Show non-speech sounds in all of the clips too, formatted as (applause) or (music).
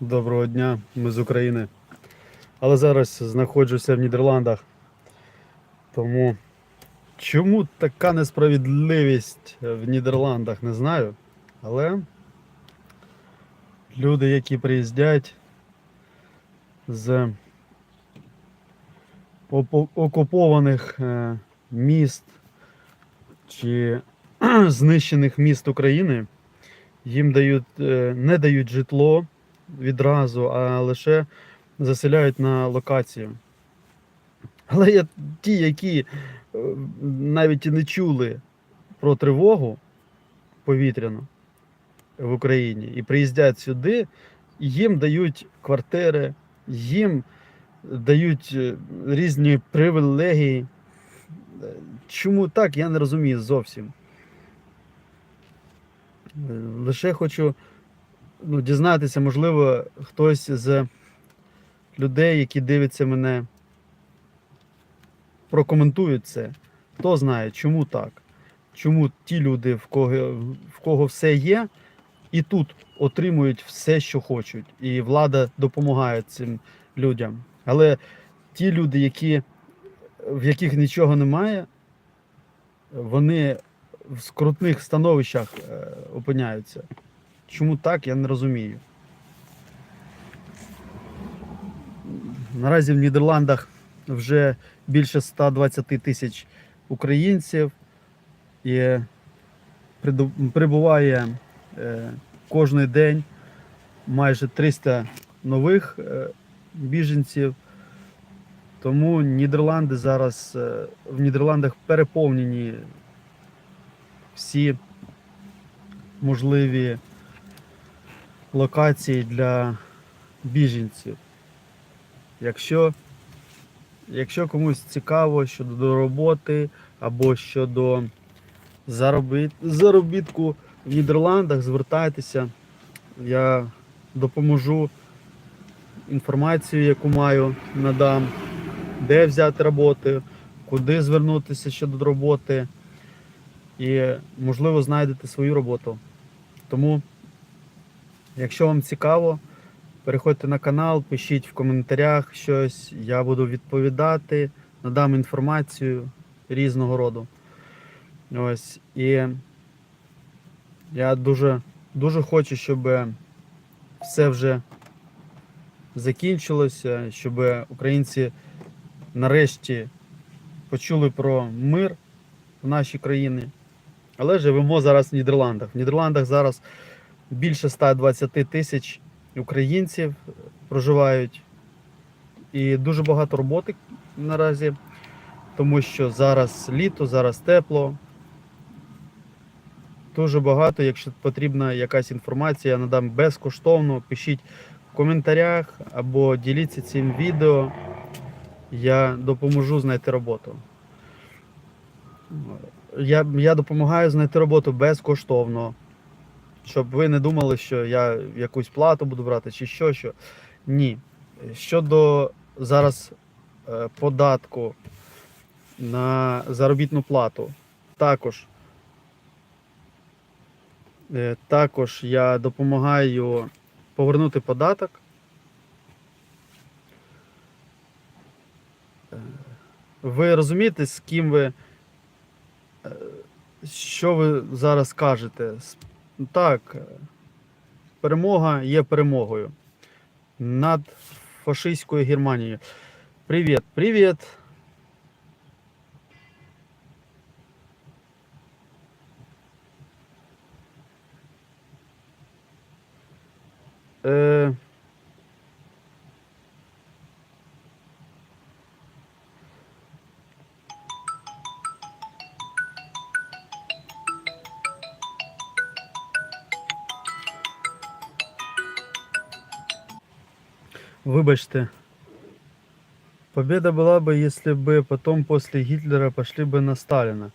Доброго дня, ми з України. Але зараз знаходжуся в Нідерландах. Тому чому така несправедливість в Нідерландах, не знаю. Але люди, які приїздять з окупованих е, міст чи (clears throat) знищених міст України, їм дають, е, не дають житло відразу, а лише заселяють на локацію. Але є ті, які е, навіть і не чули про тривогу повітряну в Україні і приїздять сюди, їм дають квартири, їм дають е, різні привілегії. Е, Чому так, я не розумію зовсім. Лише хочу ну, дізнатися, можливо, хтось з людей, які дивляться мене, прокоментують це. Хто знає, чому так? Чому ті люди, в кого, в кого все є, і тут отримують все, що хочуть. І влада допомагає цим людям. Але ті люди, які, в яких нічого немає, вони в скрутних становищах е, опиняються. Чому так, я не розумію. Наразі в Нідерландах вже більше 120 тисяч українців і прибуває е, кожний день майже 300 нових е, біженців. Тому Нідерланди зараз е, в Нідерландах переповнені всі можливі локації для біженців. Якщо, якщо комусь цікаво щодо роботи або щодо заробіт, заробітку в Нідерландах, звертайтеся. Я допоможу інформацію, яку маю, надам, де взяти роботи, куди звернутися щодо роботи. І, можливо, знайдете свою роботу. Тому Якщо вам цікаво, переходьте на канал, пишіть в коментарях щось, я буду відповідати, надам інформацію різного роду. Ось. І я дуже, дуже хочу, щоб все вже закінчилося, щоб українці нарешті почули про мир в нашій країні. Але живемо зараз в Нідерландах. В Нідерландах зараз більше 120 тисяч українців проживають. І дуже багато роботи наразі, тому що зараз літо, зараз тепло. Дуже багато, якщо потрібна якась інформація, я надам безкоштовно. Пишіть в коментарях або діліться цим відео. Я допоможу знайти роботу. Я, я допомагаю знайти роботу безкоштовно. Щоб ви не думали, що я якусь плату буду брати чи що. що. Ні. Щодо зараз е, податку на заробітну плату, також, е, також я допомагаю повернути податок. Е, Ви розумієте, з ким ви, що ви зараз кажете? Так, перемога є перемогою над фашистською Германією. Привіт, привіт. Е... Выбачьте. Победа была бы, если бы потом после Гитлера пошли бы на Сталина.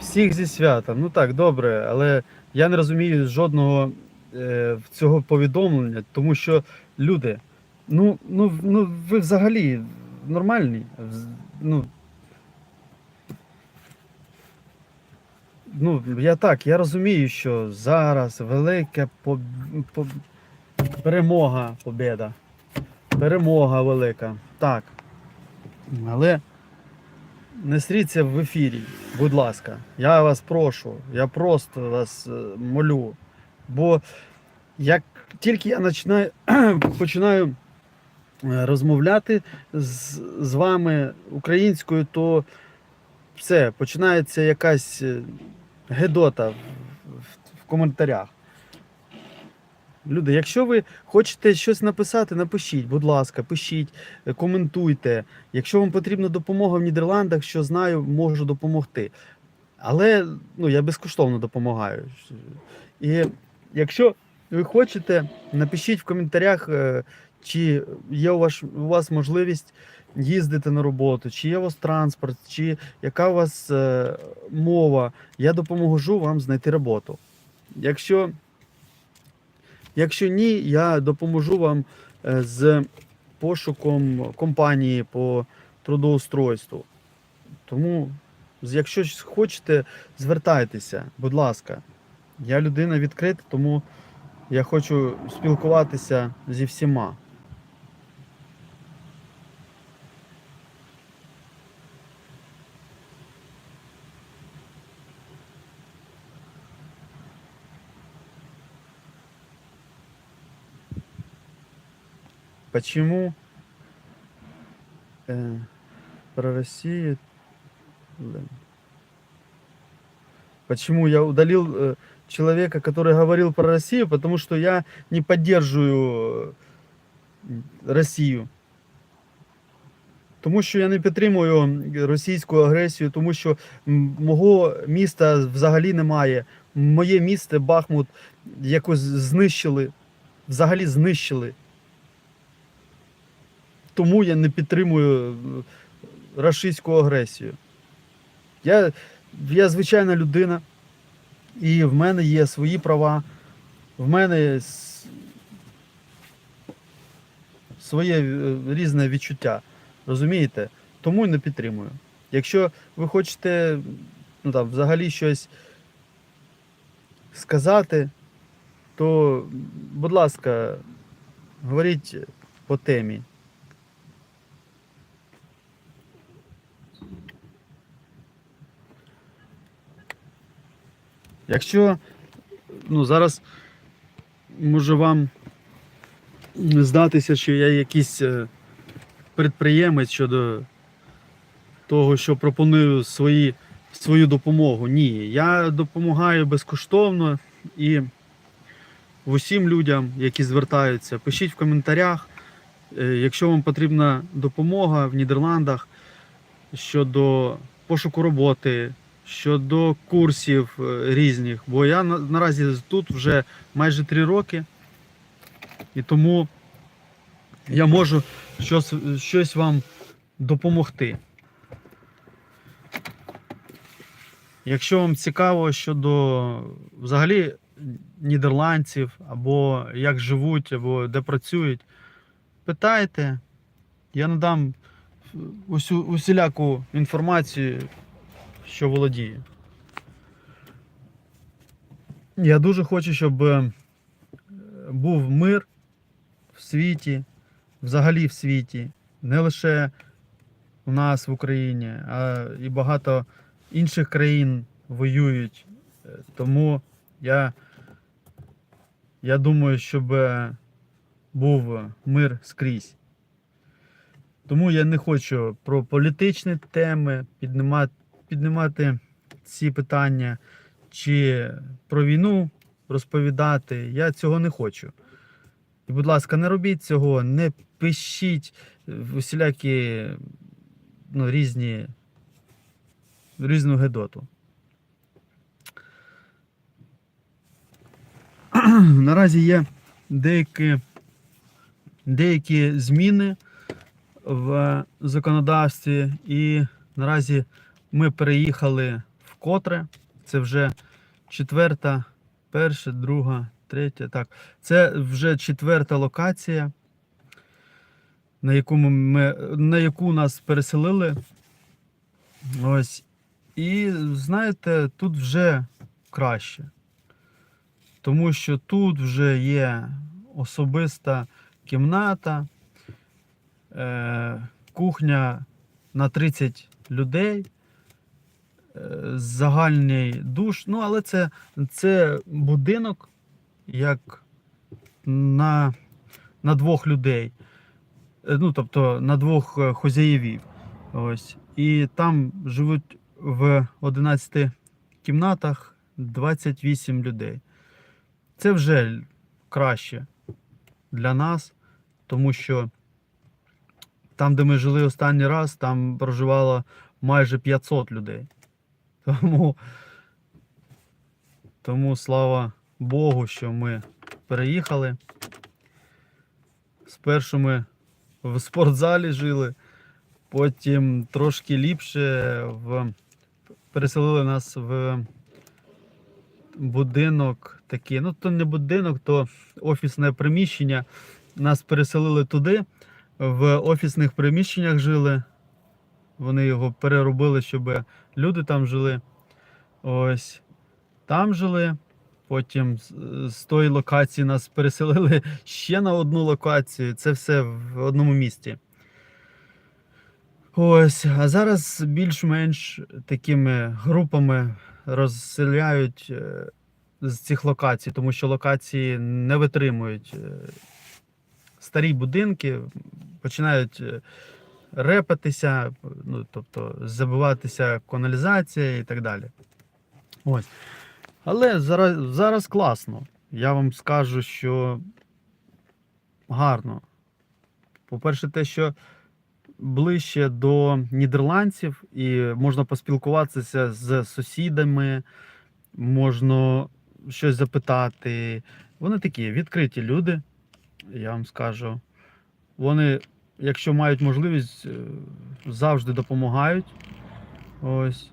Всіх зі святом. Ну так, добре, але я не розумію жодного е, цього повідомлення, тому що люди, ну, ну, ну ви взагалі нормальні. Ну, ну, я так, я розумію, що зараз велика по, по, перемога, побіда. Перемога велика. Так. Але не стріться в ефірі, будь ласка. Я вас прошу, я просто вас е, молю. Бо як тільки я (clears throat) починаю, починаю розмовляти з, з вами українською, то все, починається якась е, гедота в, в, коментарях. Люди, якщо ви хочете щось написати, напишіть, будь ласка, пишіть, е, коментуйте. Якщо вам потрібна допомога в Нідерландах, що знаю, можу допомогти. Але ну, я безкоштовно допомагаю. І якщо ви хочете, напишіть в коментарях, е, чи є у вас, у вас можливість їздити на роботу, чи є у вас транспорт, чи яка у вас е, мова. Я допоможу вам знайти роботу. Якщо, якщо ні, я допоможу вам е, з пошуком компанії по трудоустройству. Тому, якщо хочете, звертайтеся, будь ласка. Я людина відкрита, тому я хочу спілкуватися зі всіма. Почему э, про Россию? Блин. Почему я удалил э, человека, который говорил про Россию? Потому что я не поддерживаю э, Росію. Тому що я не підтримую російську агресію, тому що м, мого міста взагалі немає. Моє місто Бахмут якось знищили, взагалі знищили. Тому я не підтримую е, рашистську агресію. Я, я звичайна людина, і в мене є свої права, в мене своє е, різне відчуття. Розумієте? Тому й не підтримую. Якщо ви хочете ну, там, взагалі щось сказати, то, будь ласка, говоріть по темі. Якщо ну, зараз може вам здатися, що я якийсь е, підприємець щодо того, що пропоную свої, свою допомогу. Ні, я допомагаю безкоштовно і усім людям, які звертаються, пишіть в коментарях, е, якщо вам потрібна допомога в Нідерландах щодо пошуку роботи, щодо курсів е, різних. Бо я наразі тут вже майже три роки, і тому я можу щось, щось вам допомогти. Якщо вам цікаво щодо взагалі нідерландців, або як живуть, або де працюють, питайте, я надам усю, усіляку інформацію, що володію. Я дуже хочу, щоб е, був мир в світі, взагалі в світі, не лише у нас в Україні, а і багато інших країн воюють. Тому я, я думаю, щоб е, був мир скрізь. Тому я не хочу про політичні теми піднімати, піднімати ці питання чи про війну розповідати. Я цього не хочу. І, будь ласка, не робіть цього, не пишіть усілякі ну, різні різну гедоту. (clears throat) Наразі є деякі, деякі зміни в законодавстві, і наразі ми переїхали вкотре. Це вже четверта, перша, друга, третя. Так, це вже четверта локація. на яку ми, на яку нас переселили. Ось. І знаєте, тут вже краще. Тому що тут вже є особиста кімната, е, кухня на 30 людей, загальний душ. Ну, але це, це будинок як на, на двох людей. Е, Ну, тобто на двох е, хозяєвів. Ось. І там живуть в 11 кімнатах 28 людей. Це вже краще для нас, тому що там, де ми жили останній раз, там проживало майже 500 людей. Тому, тому слава Богу, що ми переїхали. Спершу ми в спортзалі жили, потім трошки ліпше в... переселили нас в будинок такий. Ну, то не будинок, то офісне приміщення. Нас переселили туди, в офісних приміщеннях жили. Вони його переробили, щоб люди там жили. Ось там жили. Потім з- тої локації нас переселили (laughs) ще на одну локацію. Це все в одному місті. Ось, а зараз більш-менш такими групами розселяють е, з цих локацій, тому що локації не витримують. е, Старі будинки починають е, репатися, ну, тобто забиватися каналізація і так далі. Ось. Але зараз, зараз класно. Я вам скажу, що гарно. По-перше, те, що ближче до нідерландців, і можна поспілкуватися з сусідами, можна щось запитати. Вони такі відкриті люди, я вам скажу. Вони, якщо мають можливість, е, завжди допомагають. Ось.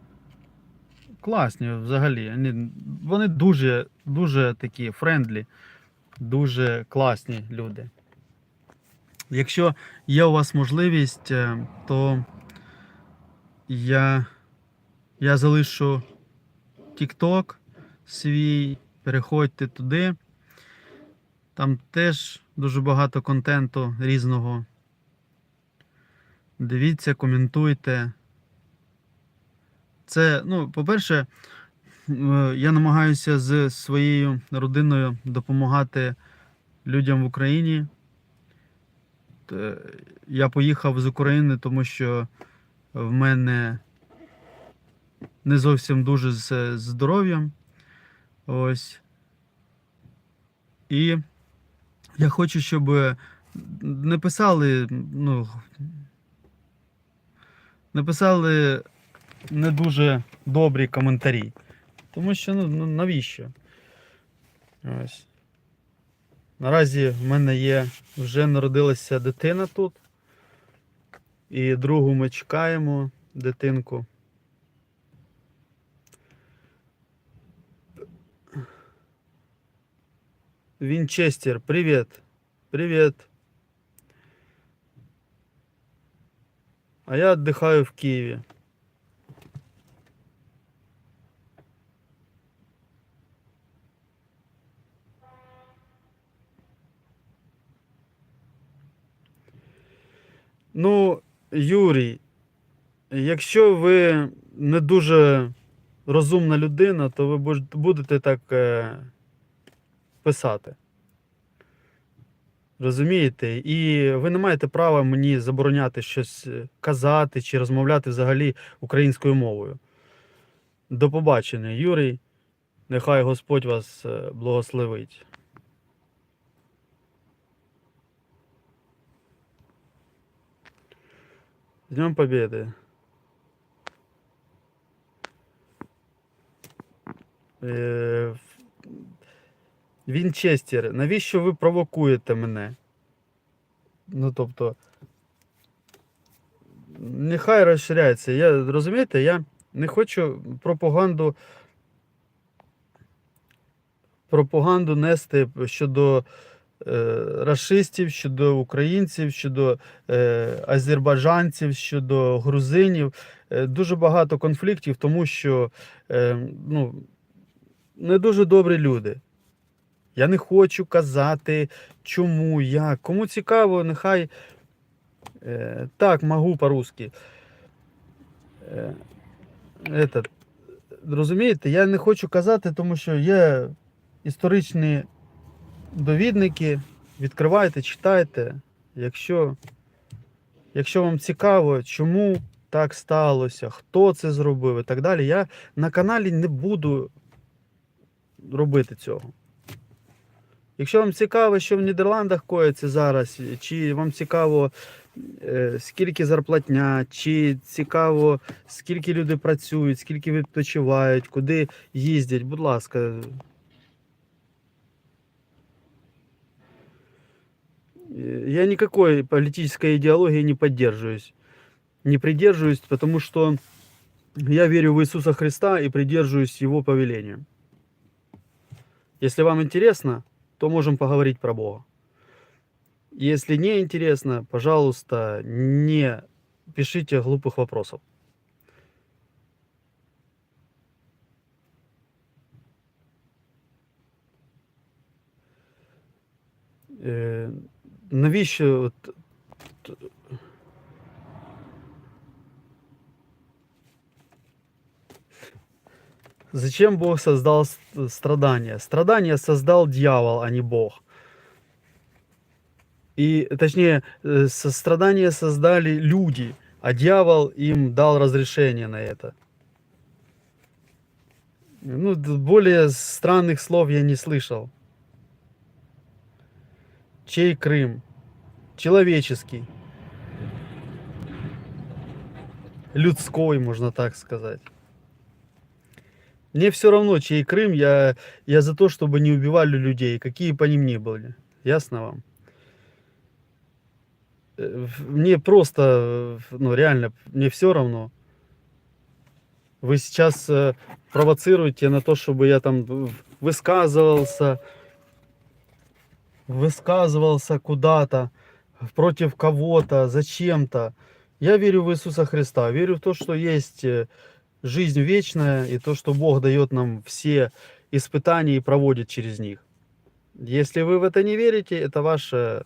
Класні взагалі. Вони- дуже, дуже такі френдлі, дуже класні люди. Якщо є у вас можливість, е, то я, я залишу TikTok свій, переходьте туди. Там теж дуже багато контенту різного. Дивіться, коментуйте. Це, ну, по-перше, е, я намагаюся з своєю родиною допомагати людям в Україні. Я поїхав з України, тому що в мене не зовсім дуже з здоров'ям. Ось. І я хочу, щоб не писали, ну, не писали не дуже добрі коментарі. Тому що ну, ну навіщо? Ось. Наразі в мене є, вже народилася дитина тут. І другу ми чекаємо дитинку. Винчестер, привет. Привет. А я отдыхаю в Киеве. Ну, Юрій, якщо ви не дуже розумна людина, то ви будете так е, писати. Розумієте? І ви не маєте права мені забороняти щось е, казати чи розмовляти взагалі українською мовою. До побачення, Юрій. Нехай Господь вас е, благословить. З Днем Побєди. Е, Вінчестер, навіщо ви провокуєте мене? Ну, тобто. Нехай розширяється. Я, розумієте, я не хочу пропаганду. Пропаганду нести щодо е, расистів, щодо українців, щодо е, азербайджанців, щодо грузинів. Е, дуже багато конфліктів, тому що е, ну, не дуже добрі люди. Я не хочу казати, чому, як. Кому цікаво, нехай. Е, так, можу по-русски. Е, этот, розумієте, я не хочу казати, тому що є історичні довідники. Відкривайте, читайте. Якщо, якщо вам цікаво, чому так сталося, хто це зробив і так далі, я на каналі не буду робити цього. Якщо вам цікаво, що в Нідерландах коїться зараз, чи вам цікаво, е, скільки зарплатня, чи цікаво, скільки люди працюють, скільки відпочивають, куди їздять, будь ласка. Э, Я никакой политической идеологии не поддерживаюсь. Не придерживаюсь, потому что я верю в Иисуса Христа и придерживаюсь Его повелению. Если вам интересно, то можем поговорить про Бога. Если не интересно, пожалуйста, не пишите глупых вопросов. Е, навіщо Зачем Бог создал страдания? Страдания создал дьявол, а не Бог. И, точнее, э, страдания создали люди, а дьявол им дал разрешение на это. Ну, более странных слов я не слышал. Чей Крым? Человеческий. Людской, можно так сказать. Мне все равно, чей Крым, я, я за то, чтобы не убивали людей, какие по ним ни были. Ясно вам? Э, Мне просто, ну реально, мне все равно. Вы сейчас э, провоцируете на то, чтобы я там высказывался, высказывался куда-то против кого-то, зачем-то. Я верю в Иисуса Христа, верю в то, что есть э, жизнь вечная и то, что Бог дает нам все испытания и проводит через них. Если вы в это не верите, это ваше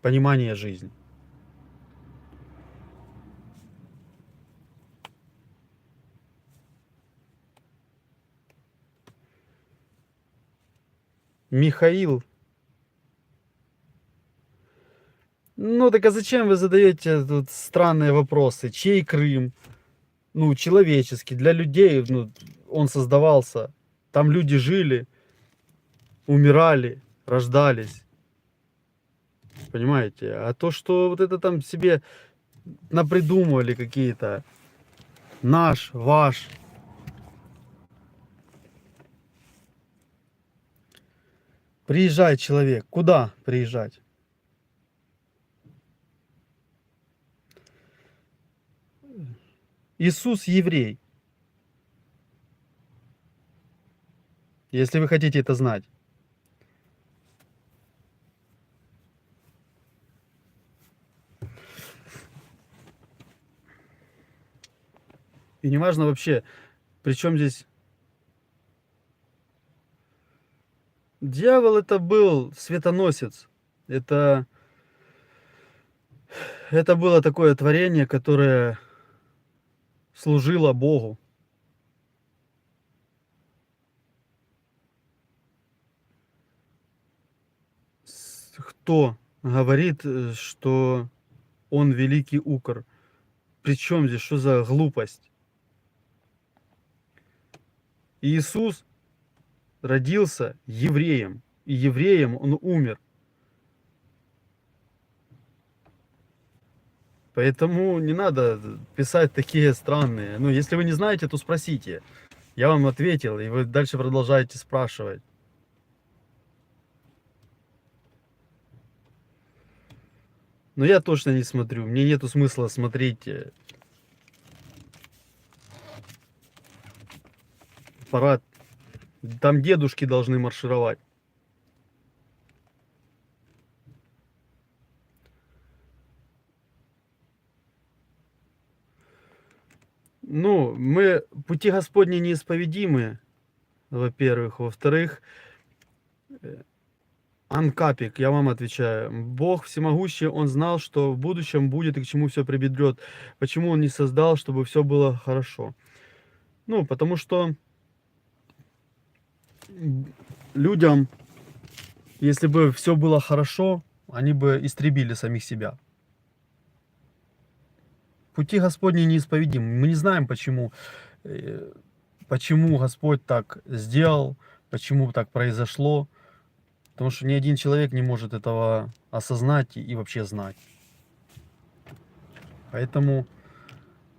понимание жизни. Михаил. Ну так а зачем вы задаете тут странные вопросы? Чей Крым? Ну, человеческий, для людей, ну, он создавался. Там люди жили, умирали, рождались. Понимаете? А то, что вот это там себе напридумывали какие-то наш, ваш. Приезжай, человек. Куда приезжать? Иисус еврей. Если вы хотите это знать. И неважно вообще, при чем здесь... Дьявол это был светоносец. Это... Это было такое творение, которое служило Богу. Кто говорит, что он великий укор? Причем здесь, что за глупость? Иисус родился евреем, и евреем он умер. Поэтому не надо писать такие странные. Ну, если вы не знаете, то спросите. Я вам ответил, и вы дальше продолжаете спрашивать. Но я точно не смотрю. Мне нету смысла смотреть э, парад. Там дедушки должны маршировать. Ну, мы пути Господни неисповедимы, во-первых. Во-вторых, э, Анкапик, я вам отвечаю. Бог всемогущий, Он знал, что в будущем будет и к чему все прибедрет. Почему Он не создал, чтобы все было хорошо? Ну, потому что людям, если бы все было хорошо, они бы истребили самих себя. Пути Господни неисповедимы. Мы не знаем, почему, э, почему Господь так сделал, почему так произошло. Потому что ни один человек не может этого осознать и вообще знать. Поэтому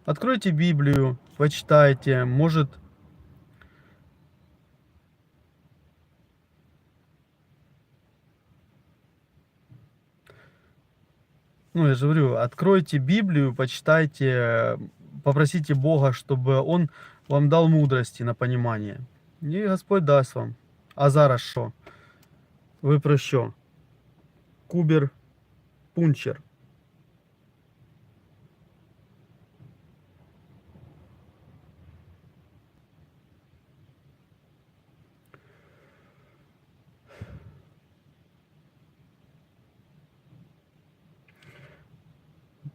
откройте Библию, почитайте, может Ну, я же говорю, откройте Библию, почитайте, попросите Бога, чтобы Он вам дал мудрости на понимание. І Господь дасть вам. А зараз що? Ви про що? Кубер Пунчер.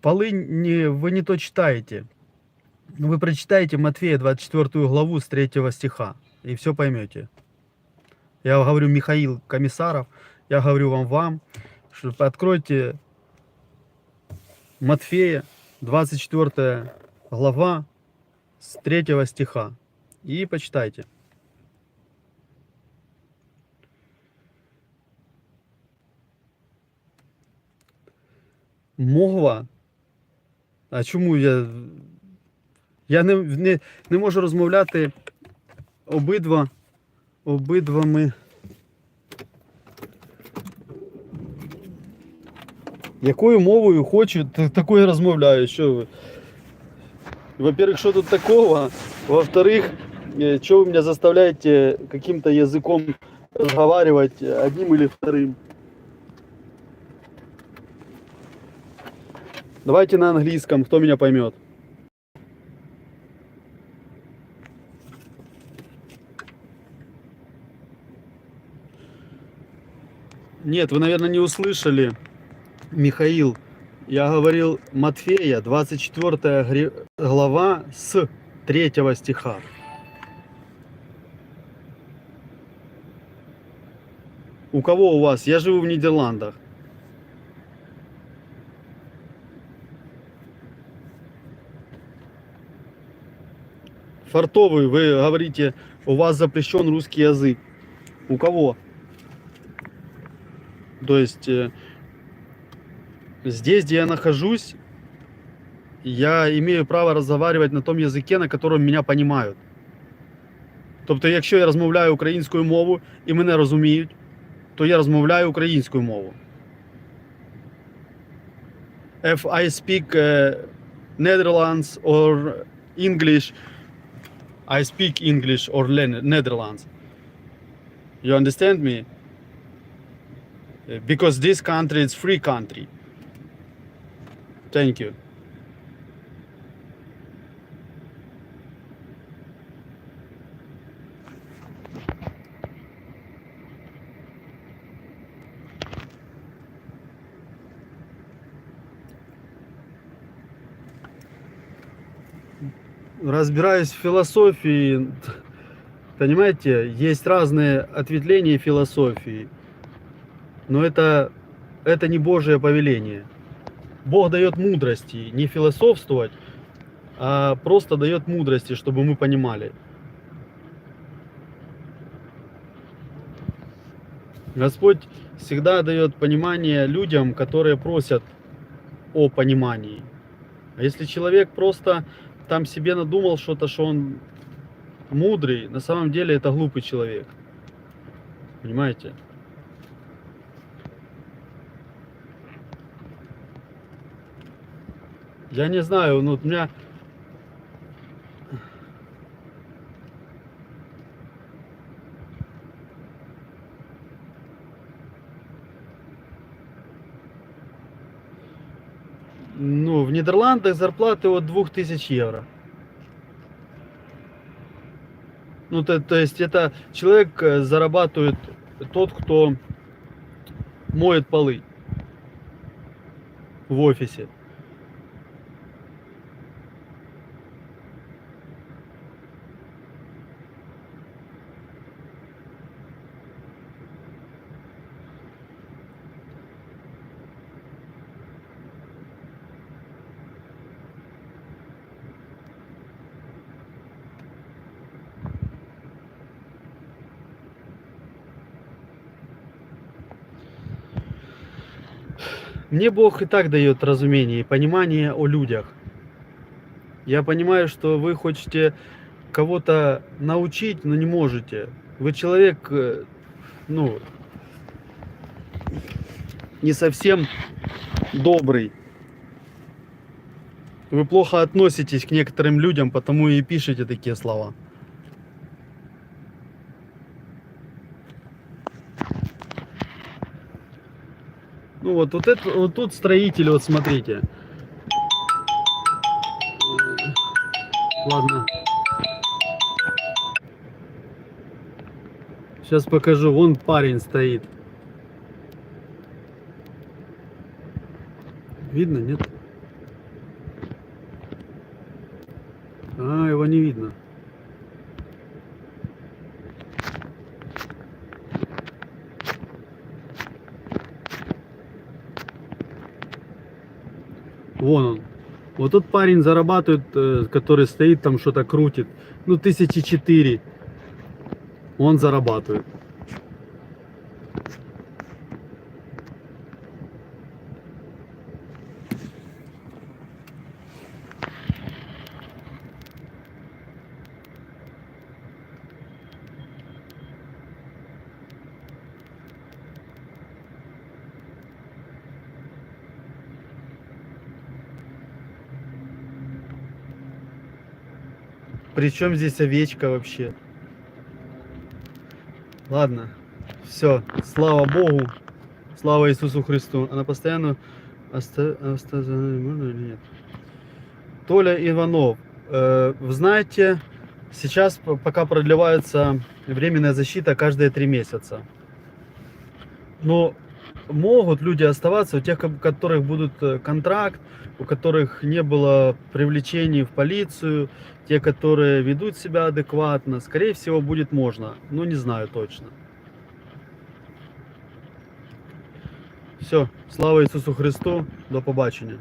Полынь не, вы не то читаете. Вы прочитаете Матфея 24 главу с 3 стиха и все поймете. Я говорю Михаил Комиссаров, я говорю вам вам, что откройте Матфея 24 глава с 3 стиха и почитайте. Мова. А чому я. Я не, не, не можу розмовляти обидва обидвами. Якою мовою хочу, та- такою розмовляю. Що ви? Во-первых, что тут такого? Во-вторых, что вы меня заставляете каким-то языком разговаривать одним или вторым? Давайте на английском, кто меня поймет. Нет, вы, наверное, не услышали, Михаил. Я говорил Матфея, 24 гри- глава с 3 стиха. У кого у вас? Я живу в Нидерландах. Фартовый, вы говорите, у вас запрещен русский язык. У кого? То есть э, здесь, где я нахожусь, я имею право разговаривать на том язике, на котором меня понимают. Тобто, якщо я розмовляю українською мовою і мене розуміють, то я розмовляю українською мовою. If I speak uh, Netherlands or English, I speak English or Netherlands. You understand me? Uh, Because this country is free country. Thank you. Разбираюсь в философии. Понимаете, есть разные ответвления философии. Но это, это не Божье повеление. Бог дает мудрости, не философствовать, а просто дает мудрости, чтобы мы понимали. Господь всегда дает понимание людям, которые просят о понимании. А если человек просто там себе надумал что-то, что он мудрый, на самом деле это глупый человек. Понимаете? Я не знаю, ну у меня... в Нідерландах зарплаты от 2000 евро. Ну, то, то есть это человек зарабатывает тот, кто моет полы в офисе. Мне Бог и так дает разумение и понимание о людях. Я понимаю, что вы хотите кого-то научить, но не можете. Вы человек, э, ну, не совсем добрый. Вы плохо относитесь к некоторым людям, потому и пишете такие слова. Ну вот, вот, это, вот тут строители, вот смотрите. Ладно. Сейчас покажу. Вон парень стоит. Видно, нет? А, его не видно. Вот тот парень зарабатывает, э, который стоит там что-то крутит. Ну, тысячи четыре. Он зарабатывает. Причем здесь овечка вообще? Ладно, все, слава Богу, слава Иисусу Христу. Она постоянно оста... оста- можно или нет? Толя Иванов, э, вы знаете, сейчас пока продлевается временная защита каждые три месяца. Но могут люди оставаться, у тех, у которых будут э, контракт, у которых не было привлечений в полицию, те, которые ведут себя адекватно, скорее всего, будет можно. Ну, не знаю точно. Все, слава Ісусу Христу, до побачення.